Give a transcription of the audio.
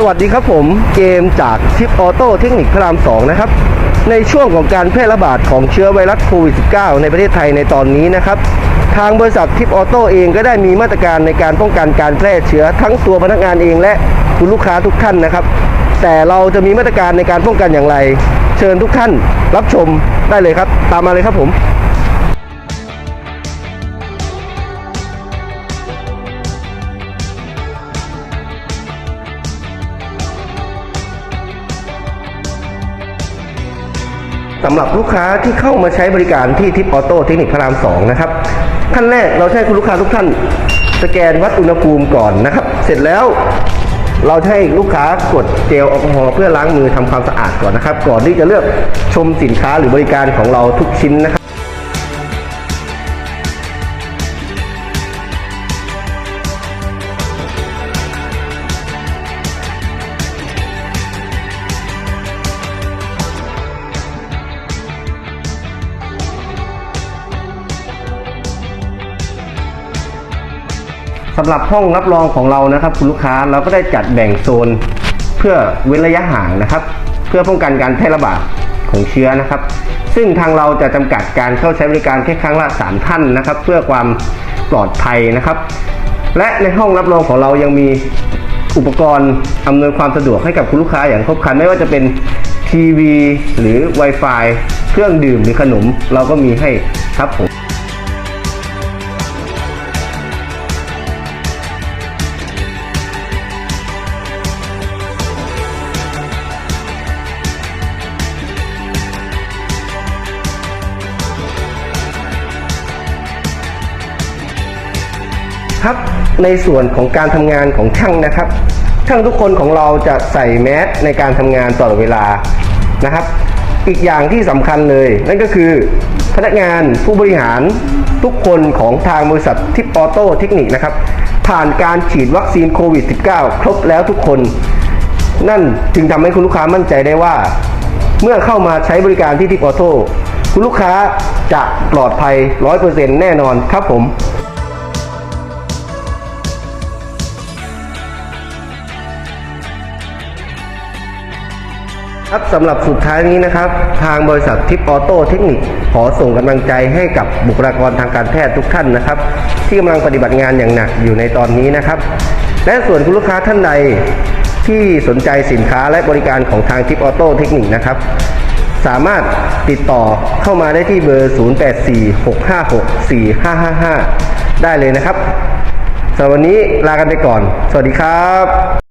สวัสดีครับผมเกมจากทิปออโต้เทคนิคพระราม 2 นะครับ ในช่วงของการแพร่ระบาดของเชื้อไวรัสโควิด -19 ในประเทศไทยในตอนนี้นะครับ ทางบริษัททิปออโต้เองก็ได้มีมาตรการในการป้องกันการแพร่เชื้อทั้งตัวพนักงานเองและคุณลูกค้าทุกท่านนะครับ แต่เราจะมีมาตรการในการป้องกันอย่างไร เชิญทุกท่านรับชมได้เลยครับ ตามมาเลยครับผม สำหรับลูกค้าที่เข้ามาใช้บริการที่ทิปออโต้เทคนิคพระราม2นะครับขั้นแรกเราให้คุณลูกค้าทุกท่าน สแกนวัดอุณหภูมิก่อนนะครับ เสร็จแล้วเราให้ลูกค้ากดเจลแอลกอฮอล์เพื่อล้างมือทำความสะอาดก่อนนะครับ ก่อนที่จะเลือกชมสินค้าหรือบริการของเราทุกชิ้นนะครับ สำหรับห้องรับรองของเรานะครับ คุณลูกค้าเราก็ได้จัดแบ่งโซน เพื่อเว้นระยะห่างนะครับ เพื่อป้องกันการแพร่ระบาดของเชื้อนะครับ ซึ่งทางเราจะจำกัดการเข้าใช้บริการแค่ครั้งละ 3 ท่านนะครับ เพื่อความปลอดภัยนะครับ และในห้องรับรองของเรายังมีอุปกรณ์อำนวยความสะดวกให้กับคุณลูกค้าอย่างครบครันไม่ว่าจะเป็นทีวีหรือ Wi-Fi เครื่องดื่มหรือขนม เราก็มีให้ครับผม ครับในส่วนของการทำงานของช่างนะครับ ช่างทุกคนของเราจะใส่แมสในการทำงานตลอดเวลานะครับ อีกอย่างที่สำคัญเลยนั่นก็คือพนักงานผู้บริหารทุกคนของทางบริษัททิปออโต้เทคนิคนะครับ ผ่านการฉีดวัคซีนโควิด -19 ครบแล้วทุกคน นั่นจึงทำให้คุณลูกค้ามั่นใจได้ว่า เมื่อเข้ามาใช้บริการที่ทิปออโต้คุณลูกค้าจะปลอดภัย 100%แน่นอนครับผม ครับสำหรับสุดท้ายนี้นะครับ ทางบริษัททิปออโต้เทคนิคขอส่งกำลังใจให้กับบุคลากรทางการแพทย์ทุกท่านนะครับ ที่กำลังปฏิบัติงานอย่างหนักอยู่ในตอนนี้นะครับ และส่วนคุณลูกค้าท่านใดที่สนใจสินค้าและบริการของทางทิปออโต้เทคนิคนะครับ สามารถติดต่อเข้ามาได้ที่เบอร์ 0846564555 ได้เลยนะครับสำหรับวันนี้ลากันไปก่อน สวัสดีครับ